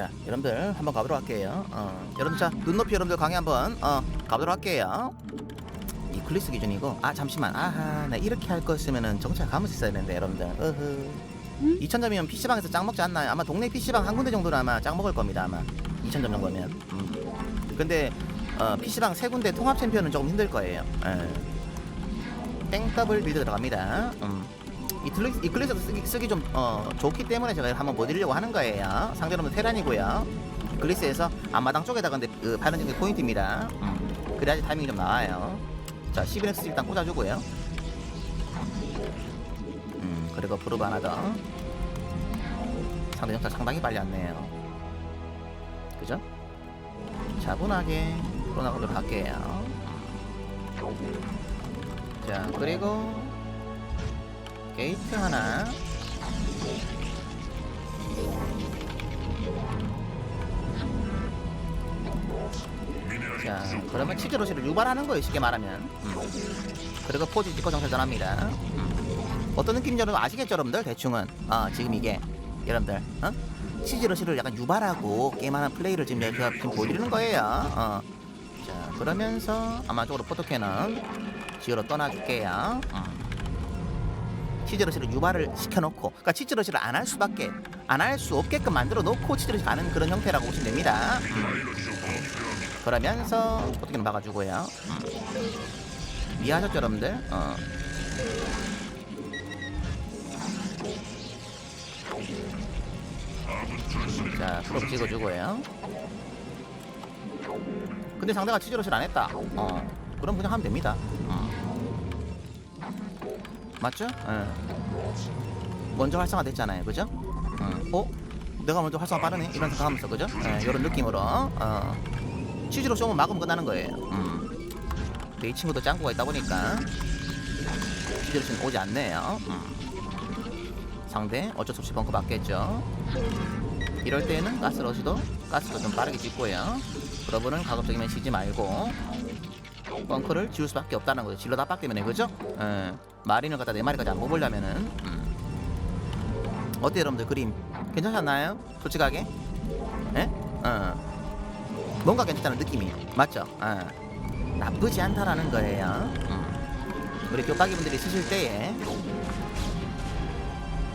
자, 여러분들 한번 가보도록 할게요. 어, 여러분 자 눈높이 여러분들 강의 한번 어, 가보도록 할게요. 이 클리스 기준이고 아 잠시만 아하 나 이렇게 할 거였으면은 정차 가면서 있어야 되는데 여러분들 어흐 2000점이면 PC방에서 짱 먹지 않나요? 아마 동네 PC방 한 군데 정도는 아마 짱 먹을 겁니다 아마 2000점 정도면 음. 근데 어, PC방 세 군데 통합 챔피언은 조금 힘들 거예요 예. 땡더블 빌드 들어갑니다 음. 이, 클리, 이 클리스도 쓰기, 쓰기 좀 어, 좋기 때문에 제가 한번 보여드리려고 하는 거예요. 상대로는 테란이고요. 글리스에서 앞마당 쪽에다가 근데 그 바른 게 포인트입니다. 음. 그래야지 타이밍이 좀 나와요. 자 11X 일단 꽂아주고요. 음 그리고 프로브 하나 더. 상대 정차 상당히 빨리 왔네요. 그죠? 차분하게 풀어나가도록 할게요. 자 그리고 게이트 하나 자 그러면 치즈로시를 유발하는 거예요 쉽게 말하면 음. 그리고 포즈 찍고 정찰 전 합니다 음. 어떤 느낌인지 여러분 아시겠죠 여러분들 대충은 어, 지금 이게 여러분들 어? 치즈러시를 약간 유발하고 게임하는 플레이를 지금 제가 지금 보여드리는 거예요 어. 자 그러면서 아마 쪽으로 포토캐는 지으러 떠나줄게요 음. 치즈러시를 유발을 시켜놓고 그러니까 치즈러시를 안 할 수밖에 안 할 수 없게끔 만들어 놓고 치즈러시 가는 그런 형태라고 보시면 됩니다 음. 그러면서 포토캐는 박아주고요 음. 이해하셨죠 여러분들? 어. 자, 프로 찍어주고요. 근데 상대가 치즈로실 안 했다. 어, 그럼 그냥 하면 됩니다. 어. 맞죠? 예. 먼저 활성화 됐잖아요, 그죠? 어, 어? 내가 먼저 활성화 빠르네? 이런 생각하면서, 그죠? 예, 이런 느낌으로, 어. 치즈로 쇼면 막으면 끝나는 거예요. 음. 근데 이 친구도 짱구가 있다 보니까 치즈로실 오지 않네요. 음. 상대 어쩔 수 없이 벙커 맞겠죠. 이럴 때는 가스러시도 가스도 좀 빠르게 짓고요. 그러분은 가급적이면 쉬지 말고 벙커를 지울 수밖에 없다는 거죠. 질러 다빡 때문에 그죠? 예, 마린을 갖다 네 마리까지 안 뽑으려면은 음. 어때 여러분들 그림 괜찮았나요? 솔직하게? 예? 어. 뭔가 괜찮다는 느낌이 맞죠? 어. 나쁘지 않다라는 거예요. 음. 우리 교박이 분들이 쓰실 때에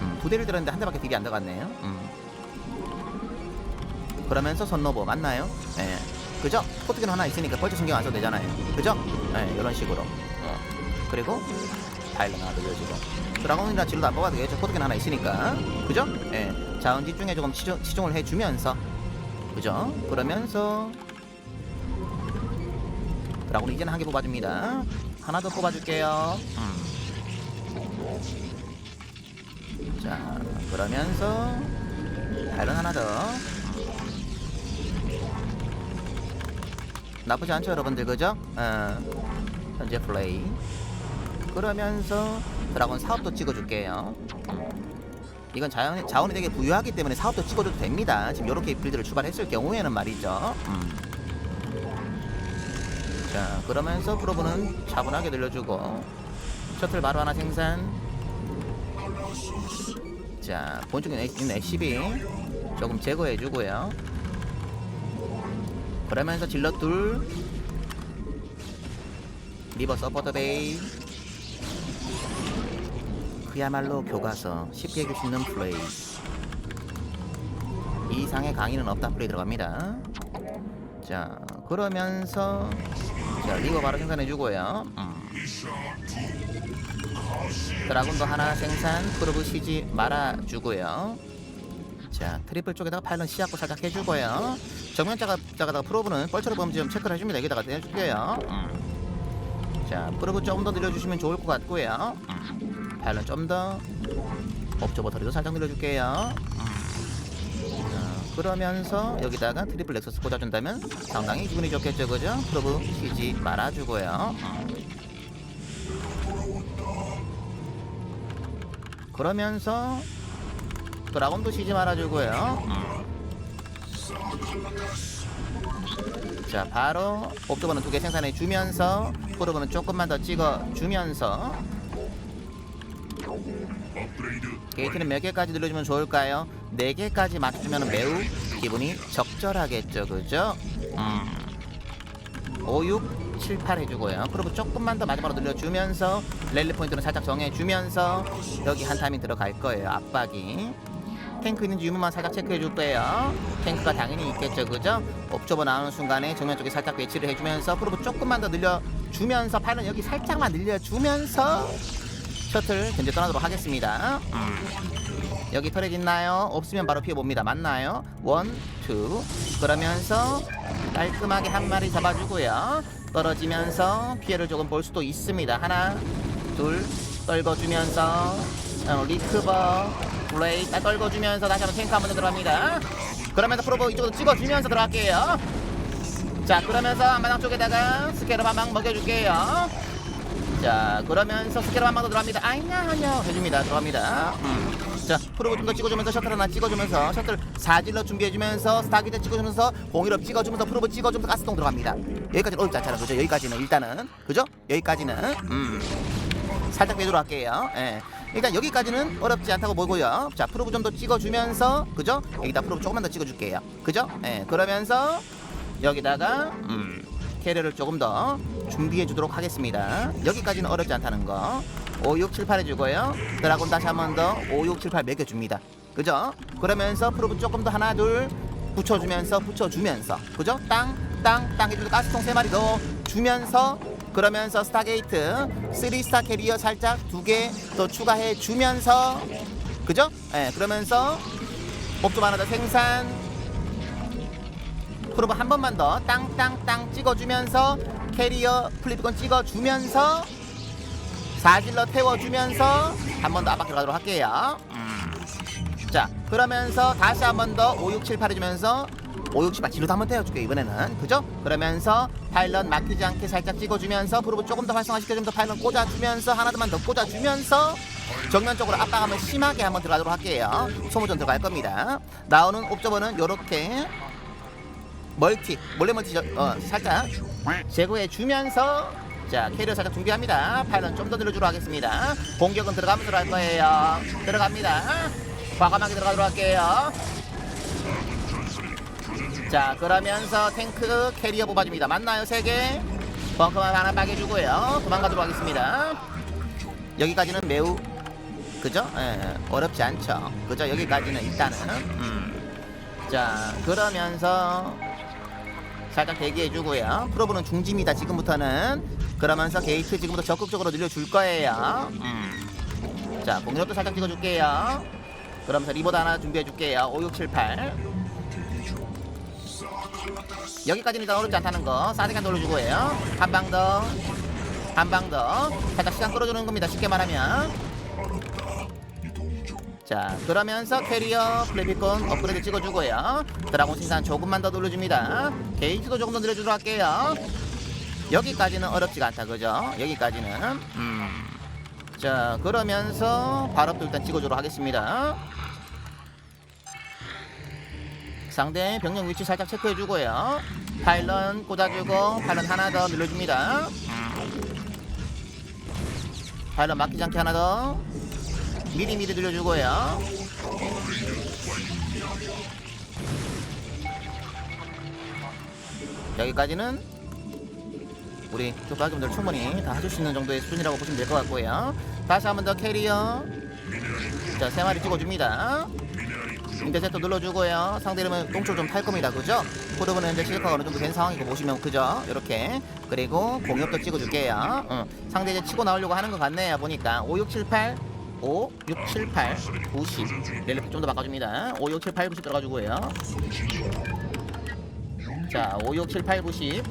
음, 두 대를 들었는데 한 대밖에 딜이 안 들어갔네요. 음. 그러면서 선노보 맞나요? 예. 그죠? 포트기는 하나 있으니까 벌써 신경 안 써도 되잖아요. 그죠? 예, 이런 식으로. 어. 그리고 파일럿 하나 돌려주고. 드라곤이나 질러도 안 뽑아도 되겠죠? 포트기는 하나 있으니까. 그죠? 예. 자원 집중에 조금 치중, 치중을 해주면서. 그죠? 그러면서 드라곤 이제는 한 개 뽑아줍니다. 하나 더 뽑아줄게요. 음. 자, 그러면서 파일럿 하나 더. 나쁘지 않죠 여러분들. 그죠? 어, 현재 플레이. 그러면서 드라곤 사업도 찍어줄게요. 이건 자연, 자원이 되게 부유하기 때문에 사업도 찍어줘도 됩니다. 지금 이렇게 빌드를 출발했을 경우에는 말이죠. 음. 자 그러면서 프로브는 차분하게 늘려주고 셔틀 바로 하나 생산. 자 있는 SCB 조금 제거해주고요 그러면서 질러 둘. 리버 서포터 베이. 그야말로 교과서. 쉽게 이길 수 있는 플레이 이. 이상의 강의는 없다. 플레이 들어갑니다. 자 그러면서 자 리버 바로 생산해주고요. 음. 드라군도 하나 생산. 프로브 시지 말아주고요 자 트리플 쪽에다가 파일럿 시약고 살짝 해주고요 정면 자가다가 프로브는 뻘처럼 범지 좀 체크를 해줍니다 여기다가 해줄게요 음. 자 프로브 좀더 늘려주시면 좋을 것 같고요 음. 파일럿 좀더 업저버 터리도 살짝 늘려줄게요 음. 자, 그러면서 여기다가 트리플 렉서스 꽂아준다면 상당히 기분이 좋겠죠 그죠? 프로브 쉬지 말아주고요 음. 그러면서 드라곤도 쉬지 말아주고요. 음. 자, 바로 옵저버는 두 개 생산해 주면서 프로브는 조금만 더 찍어 주면서 게이트는 몇 개까지 늘려주면 좋을까요? 네 개까지 맞추면 매우 기분이 적절하겠죠 그죠? 음. 5, 6, 7, 8 해주고요 프로브 조금만 더 마지막으로 늘려주면서 랠리 포인트는 살짝 정해주면서 여기 한 타이밍 들어갈 거예요 압박이 탱크 있는지 유무만 살짝 체크해 줄 거예요 탱크가 당연히 있겠죠 그죠? 옵저버 나오는 순간에 정면 쪽에 살짝 배치를 해주면서 프로브 조금만 더 늘려주면서 파일은 여기 살짝만 늘려주면서 셔틀 견제 떠나도록 하겠습니다 음. 여기 터렛 있나요? 없으면 바로 피해봅니다. 맞나요? 원, 투. 그러면서 깔끔하게 한 마리 잡아주고요. 떨어지면서 피해를 조금 볼 수도 있습니다. 하나, 둘, 떨궈주면서 어, 리크버, 플레이 딱 떨궈주면서 다시 한번 탱크 한번 들어갑니다. 그러면서 프로보 이쪽으로 찍어주면서 들어갈게요. 자, 그러면서 안마당 쪽에다가 스케럽 한방 먹여줄게요. 자 그러면서 스케럽 한방더 들어갑니다 아이냐 아냐 해줍니다 들어갑니다 음. 자 프로브 좀더 찍어주면서 셔틀 하나 찍어주면서 셔틀 사질러 준비해주면서 스타기대 찍어주면서 공일업 찍어주면서 프로브 찍어주면서 가스통 들어갑니다 여기까지는 어렵지 않잖아 그죠 여기까지는 일단은 그죠 여기까지는 음. 살짝 빼도록 할게요 예. 일단 여기까지는 어렵지 않다고 보고요 자 프로브 좀 더 찍어주면서 그죠 여기다 프로브 조금만 더 찍어줄게요 그죠 예. 그러면서 여기다가 음. 캐리어를 조금 더 준비해 주도록 하겠습니다. 여기까지는 어렵지 않다는 거. 5, 6, 7, 8 해주고요. 드라곤 다시 한 번 더 5, 6, 7, 8 매겨줍니다. 그죠? 그러면서 프로브 조금 더 하나, 둘 붙여주면서 붙여주면서 그죠? 땅, 땅, 땅 해주고 가스통 세 마리 더 주면서 그러면서 스타게이트 3스타 캐리어 살짝 두 개 더 추가해 주면서 그죠? 예, 그러면서 목좀 하나 더 생산 프로브 한 번만 더 땅땅땅 찍어주면서 캐리어 플립건 찍어주면서 사질러 태워주면서 한 번 더 압박 들어가도록 할게요 음. 자 그러면서 다시 한 번 더 5, 6, 7, 8 해주면서 5, 6, 7, 8 뒤로도 한번 태워줄게요 이번에는. 그죠? 그러면서 파일럿 막히지 않게 살짝 찍어주면서 프로브 조금 더 활성화시켜주면서 파일럿 꽂아주면서 하나 더만 더 꽂아주면서 정면 쪽으로 압박 한번 심하게 한번 들어가도록 할게요. 소모전 들어갈 겁니다. 나오는 옵저버는 요렇게 멀티 몰래 멀티 저, 어, 살짝 제거해 주면서 자 캐리어 살짝 준비합니다. 파일럿 좀 더 늘려주러 하겠습니다. 공격은 들어가면서 들어갈 거예요. 들어갑니다. 과감하게 들어가도록 할게요 자 그러면서 탱크 캐리어 뽑아줍니다 맞나요 3개 벙커만 하나 빠개주고요 도망가도록 하겠습니다 여기까지는 매우 그죠? 예, 어렵지 않죠 그죠? 여기까지는 일단은 음. 자 그러면서 살짝 대기해주고요. 프로브는 중지입니다. 지금부터는 그러면서 게이트 지금부터 적극적으로 늘려줄 거예요. 음. 자 공격도 살짝 찍어줄게요. 그러면서 리보드 하나 준비해줄게요. 5, 6, 7, 8 여기까지는 일단 어렵지 않다는 거 사대간 돌려주고요. 한 방 더. 한 방 더. 살짝 시간 끌어주는 겁니다. 쉽게 말하면. 자 그러면서 캐리어 플래피콘 업그레이드 찍어주고요 드라곤 생산 조금만 더 돌려줍니다 게이트도 조금 더 늘려주도록 할게요 여기까지는 어렵지가 않다 그죠 여기까지는 음. 자 그러면서 발업도 일단 찍어주도록 하겠습니다 상대 병력 위치 살짝 체크해주고요 파일런 꽂아주고 파일런 하나 더 늘려줍니다 음. 파일런 막히지 않게 하나 더 미리 미리 늘려주고요. 여기까지는 우리 조가금들 충분히 다 해줄 수 있는 정도의 수준이라고 보시면 될 것 같고요. 다시 한 번 더 캐리어. 자, 세 마리 찍어줍니다. 인터셉터 눌러주고요. 상대 이름은 똥줄 좀탈 겁니다. 그죠? 포르브는 현재 실력가 어느 정도 된 상황이고 보시면 그죠? 이렇게. 그리고 공격도 찍어줄게요. 응. 상대 이제 치고 나오려고 하는 것 같네요. 보니까 5, 6, 7, 8 5, 6, 7, 8, 90 렐레프 좀더 바꿔줍니다 5, 6, 7, 8, 90 들어가주고요 자 5, 6, 7, 8, 90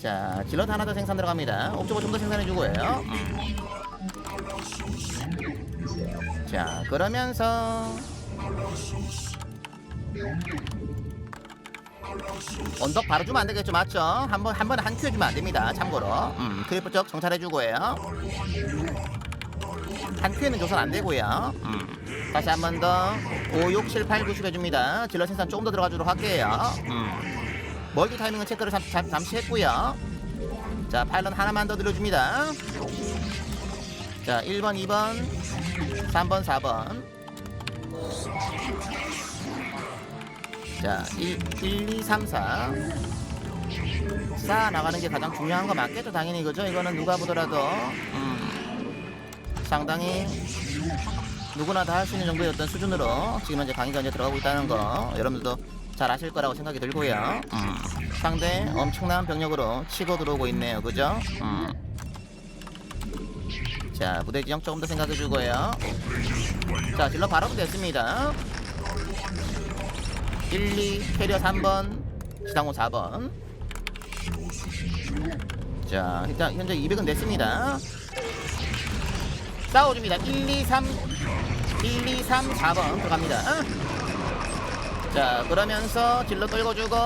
자, 질럿 하나 더 생산 들어갑니다. 옵저버 좀 더 생산해주고요. 음. 자, 그러면서 언덕 바로 주면 안 되겠죠, 맞죠? 한번 한 번에 한 큐에 주면 안 됩니다. 참고로, 음, 트리플 쪽 정찰해 주고요. 한 큐에는 조선 안 되고요. 음. 다시 한 번 더 5, 6, 7, 8, 90 해줍니다. 질러 생산 조금 더 들어가주도록 할게요. 음. 멀티 타이밍은 체크를 잠, 잠, 잠시 했고요. 자, 파일럿 하나만 더 늘려줍니다. 자, 1번, 2번, 3번, 4번. 자 1, 1 2 3 4 쌓아 나가는 게 가장 중요한 거 맞겠죠? 당연히 그죠? 이거는 누가 보더라도. 음, 상당히 누구나 다 할 수 있는 정도의 어떤 수준으로 지금 현재 강의가 이제 들어가고 있다는 거 여러분들도 잘 아실 거라고 생각이 들고요. 음, 상대 엄청난 병력으로 치고 들어오고 있네요. 그죠? 음. 자 무대 지형 조금 더 생각해 주고요. 자 딜러 바로 됐습니다. 1, 2 캐리어 3번 시상호 4번. 자 일단 현재 200은 됐습니다. 싸워줍니다. 1, 2, 3 1, 2, 3, 4번 들어갑니다. 자 그러면서 딜러 끌고주고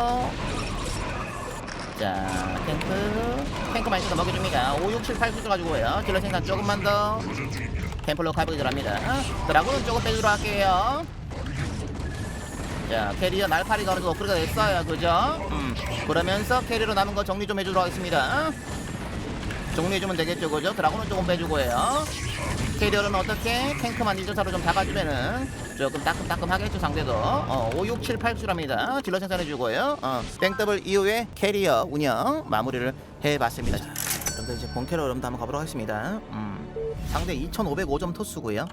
자 탱크 탱크 마이크도 먹여줍니다. 5, 6, 7, 8 수주 가지고요. 딜러 생산 조금만 더. 템플로 카브이 들어갑니다. 드라군은 조금 빼주러 할게요. 자 캐리어 날파리가 어느 정도 업그레이드가 됐어요. 그죠? 음. 그러면서 캐리어 남은 거 정리 좀 해주도록 하겠습니다. 정리해주면 되겠죠. 그죠? 드라군은 조금 빼주고요 캐리어는 어떻게? 탱크만 1전차로 좀 잡아주면은 조금 따끔따끔하겠죠 상대도. 어, 5, 6, 7, 8수랍니다. 질러 생산해주고요. 어, 땡더블 이후에 캐리어 운영 마무리를 해봤습니다. 자, 여러분들 이제 본캐로 여러분들 한번 가보도록 하겠습니다. 음, 상대 2505점 토스고요.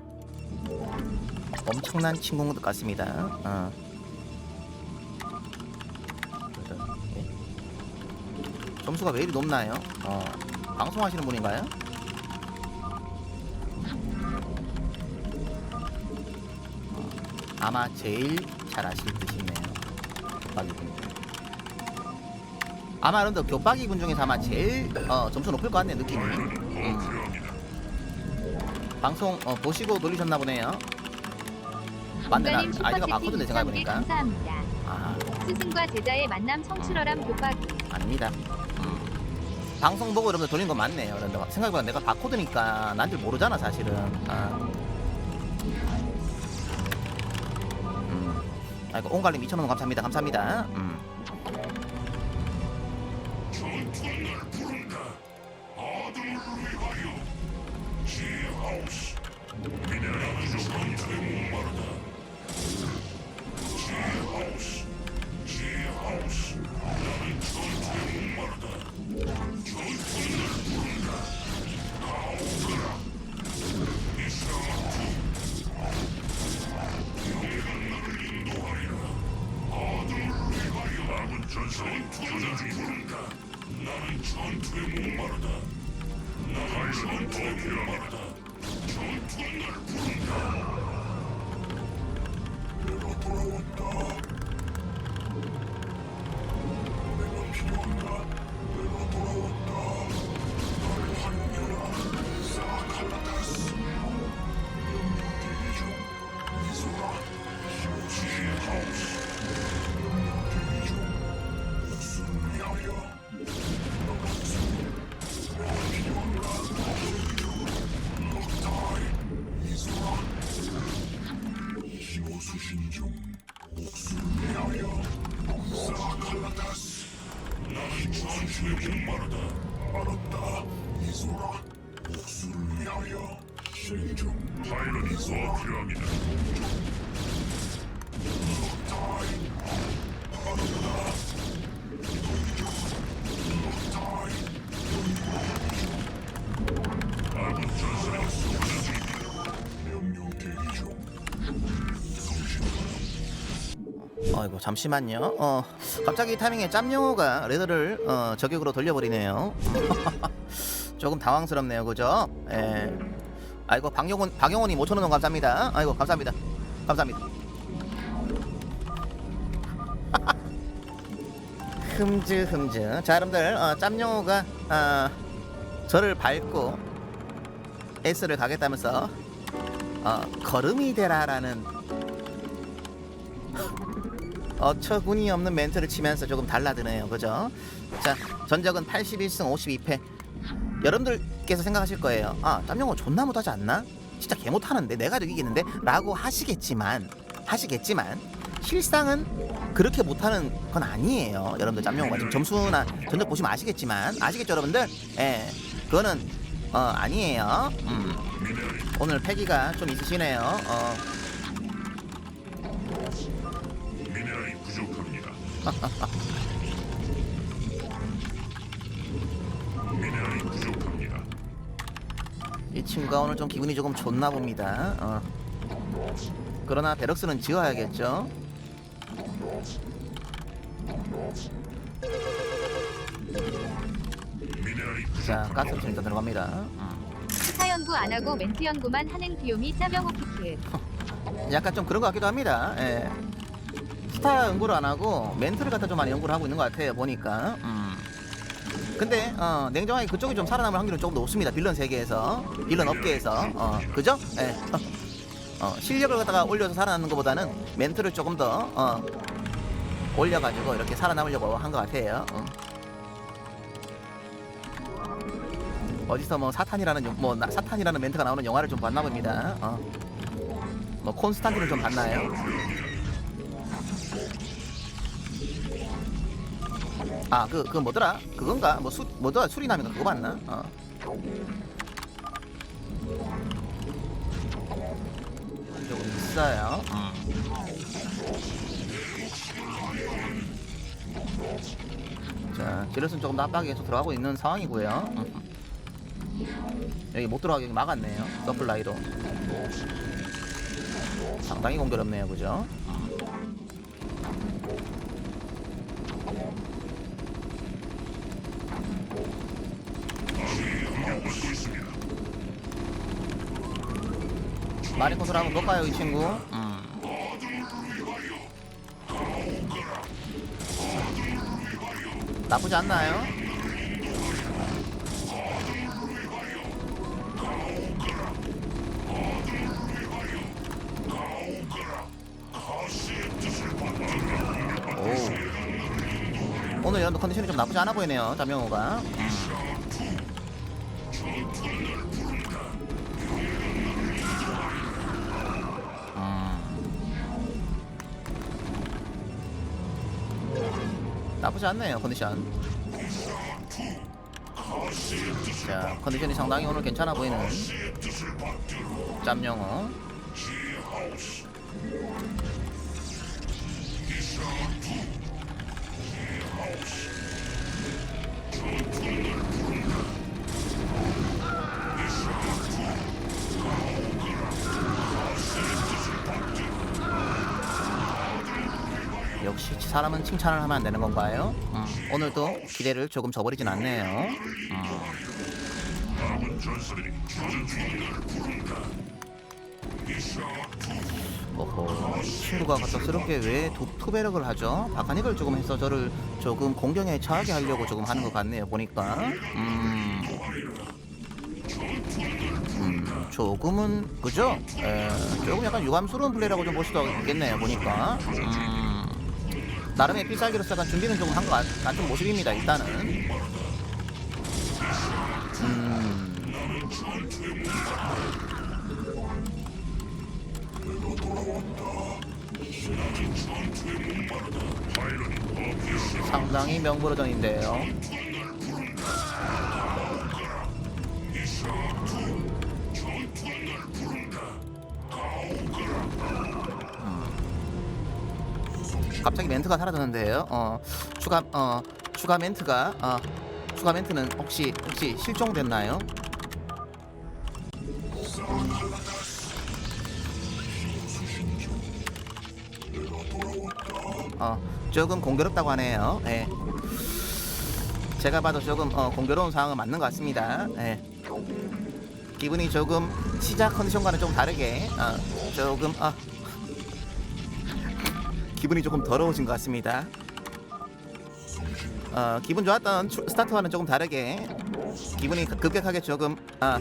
엄청난 친구들 같습니다. 어. 점수가 왜 이리 높나요? 어, 방송하시는 분인가요? 아마 제일 잘 아실 듯이네요. 교박이 분. 아마 여러분들 교박이 분 중에서 아마 제일 어, 점수 높을 것 같네 느낌이. 음. 방송 어, 보시고 놀리셨나 보네요. 맞네, 나 아이디가 바코드네 6,000개 생각해보니까. 감사합니다. 아 스승과 제자의 만남 성출어람 교박이 아닙니다. 음. 방송 보고 여러분들 돌린 거 맞네요. 여러분들 생각해보면 내가 바코드니까 난 줄 모르잖아 사실은. 아. 아이고 온갈림 2,000원 감사합니다. 감사합니다. 음. 아이고 잠시만요. 어 갑자기 이 타이밍에 짬용호가 레더를 어, 저격으로 돌려버리네요. 조금 당황스럽네요, 그죠? 예. 아이고 박영원 박영원이 5천 원 감사합니다. 아이고 감사합니다. 감사합니다. 흠즈 흠즈. 자 여러분들 어, 짬용호가 어, 저를 밟고 S를 가겠다면서 어, 걸음이 되라라는 어처구니 없는 멘트를 치면서 조금 달라드네요. 그죠? 자, 전적은 81승 52패. 여러분들께서 생각하실 거예요. 아, 짬영호 존나 못하지 않나? 진짜 개 못하는데 내가 이기겠는데? 라고 하시겠지만 하시겠지만 실상은 그렇게 못하는 건 아니에요. 여러분들 짬영호가 지금 점수나 전적 보시면 아시겠지만 아시겠죠, 여러분들? 예, 그거는 어 아니에요. 음. 오늘 패기가 좀 있으시네요. 어. 미네랄이 부족합니다. 이 친구가 오늘 좀 기분이 조금 좋나 봅니다. 어. 그러나 베럭스는 지어야겠죠. 미네랄이 자, 부족합니다. 일단 들어갑니다. 음. 스타 연구 안 하고 멘트 연구만 하는 귀요미 짜병호 키트. 약간 좀 그런 것 같기도 합니다. 예. 스타 연구를 안 하고 멘트를 갖다 좀 많이 연구를 하고 있는 것 같아요. 보니까. 음. 근데 어, 냉정하게 그쪽이 좀 살아남을 확률은 조금 높습니다. 빌런 세계에서, 빌런 업계에서, 어, 그죠? 예. 어, 실력을 갖다가 올려서 살아남는 것보다는 멘트를 조금 더 어, 올려가지고 이렇게 살아남으려고 한 것 같아요. 어. 어디서 뭐 사탄이라는 영- 뭐 나- 사탄이라는 멘트가 나오는 영화를 좀 봤나 봅니다. 어. 뭐 콘스탄틴을 좀 봤나요? 아그 그 뭐더라? 그건가? 뭐 수 뭐더라? 수리남인가 그거 봤나? 어. 조금 있어요. 자, 지렛은 조금 더 압박이 계속 들어가고 있는 상황이고요. 여기 못 들어가게 막았네요. 서플라이로. 상당히 공교롭네요, 그죠? 볼까요, 이 친구? 음. 나쁘지 않나요? 오. 오늘 연도 컨디션이 좀 나쁘지 않아 보이네요, 자명호가. 나쁘지 않네요 컨디션. 자 컨디션이 상당히 오늘 괜찮아 보이는 짬영어 사람은 칭찬을 하면 안 되는 건가요? 음, 오늘도 기대를 조금 저버리진 않네요. 음. 오호, 이 친구가 갑작스럽게 왜 투, 투배력을 하죠? 바카닉을 조금 해서 저를 조금 공경에 처하게 하려고 조금 하는 것 같네요. 보니까. 음, 음, 조금은 그죠? 에, 조금 약간 유감스러운 플레이라고 좀 볼 수도 있겠네요. 보니까. 음, 나름의 필살기로서 약간 준비는 조금 한것 같은 모습입니다. 일단은. 음. 상당히 명불허전인데요. 갑자기 멘트가 사라졌는데요. 어, 추가 어, 추가 멘트가 어, 추가 멘트는 혹시 혹시 실종됐나요? 어, 조금 공교롭다고 하네요. 예. 제가 봐도 조금 어, 공교로운 상황은 맞는 것 같습니다. 예. 기분이 조금 시작 컨디션과는 좀 다르게 어, 조금 어, 기분이 조금 더러워진 것 같습니다. 어, 기분 좋았던 추- 스타트와는 조금 다르게 기분이 급격하게 조금 어,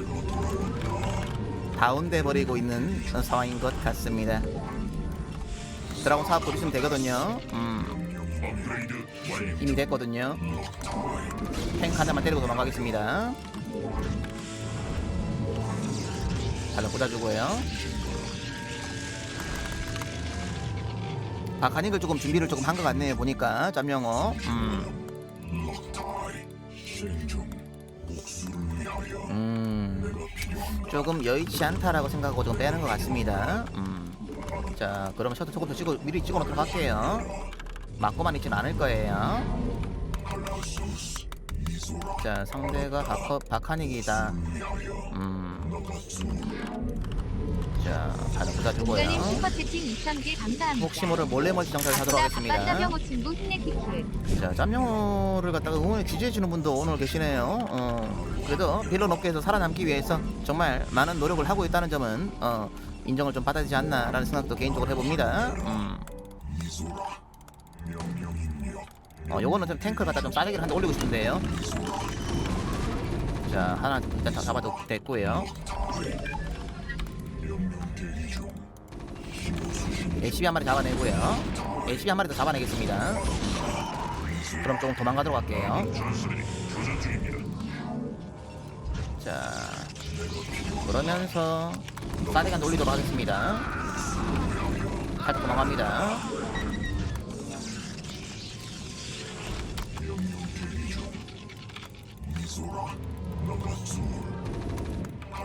다운돼 버리고 있는 어, 상황인 것 같습니다. 드라곤 사업 보시면 되거든요. 음. 이미 됐거든요. 탱 하나만 때리고 도망가겠습니다. 발로 꽂아주고요. 아, 가닉을 조금 준비를 조금 한 것 같네요. 보니까 짬영어. 음. 음, 조금 여의치 않다라고 생각하고 좀 빼는 것 같습니다. 음. 자, 그러면 셔터 조금 더 찍어 미리 찍어 놓도록 할게요. 맞고만 있진 않을 거예요. 자 상대가 바커, 바카닉이다. 음. 자 슈퍼채팅 2,000개 감사합니다. 혹시 모를 몰래 멀티 정찰을 하도록 하겠습니다. 짜병호 친구 히네티크. 자 짬영호를 갖다가 응원에 지지해주는 분도 오늘 계시네요. 어, 그래도 빌런 업계에서 살아남기 위해서 정말 많은 노력을 하고 있다는 점은 어, 인정을 좀 받아야 되지 않나라는 생각도 개인적으로 해봅니다. 음. 어, 요거는 좀 탱크를 갖다 좀 싸대기를 한 대 올리고 싶은데요. 자 하나 일단 다 잡아도 됐고요. HB 한 마리 잡아내고요. HB 한 마리 더 잡아내겠습니다. 그럼 조금 도망가도록 할게요. 자, 그러면서 싸대간 돌리도록 하겠습니다. 살짝 도망갑니다.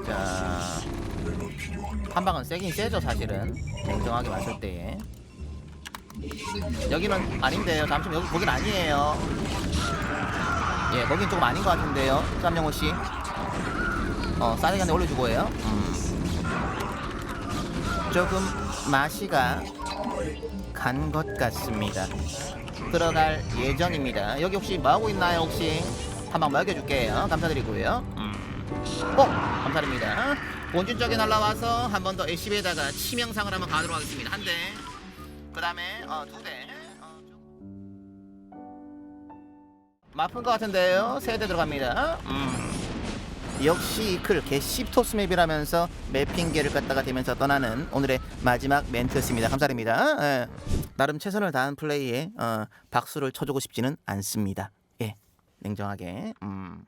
자, 한 방은 세긴 세죠 사실은 냉정하게 봤을 때에 여기는 아닌데요 잠시만 여기 거긴 아니에요 예 거긴 조금 아닌 것 같은데요 쌈영호 씨 어, 싸대간에 올려주고요. 음. 조금 맛이가 간 것 같습니다. 들어갈 예정입니다. 여기 혹시 뭐 하고 있나요? 혹시 한 방 먹여줄게요. 감사드리고요. 음. 어, 감사드립니다. 본진 쪽에 날라와서 한 번더 LCB에다가 치명상을 한번 가도록 하겠습니다. 한 대. 그 다음에 어, 두 대. 어, 좀... 마픈 것 같은데요. 세 대 들어갑니다. 음. 역시 이클 개씹토스 맵이라면서 맵핑계를 갖다가 대면서 떠나는 오늘의 마지막 멘트였습니다. 감사드립니다. 예. 나름 최선을 다한 플레이에 어, 박수를 쳐주고 싶지는 않습니다. 예, 냉정하게. 음.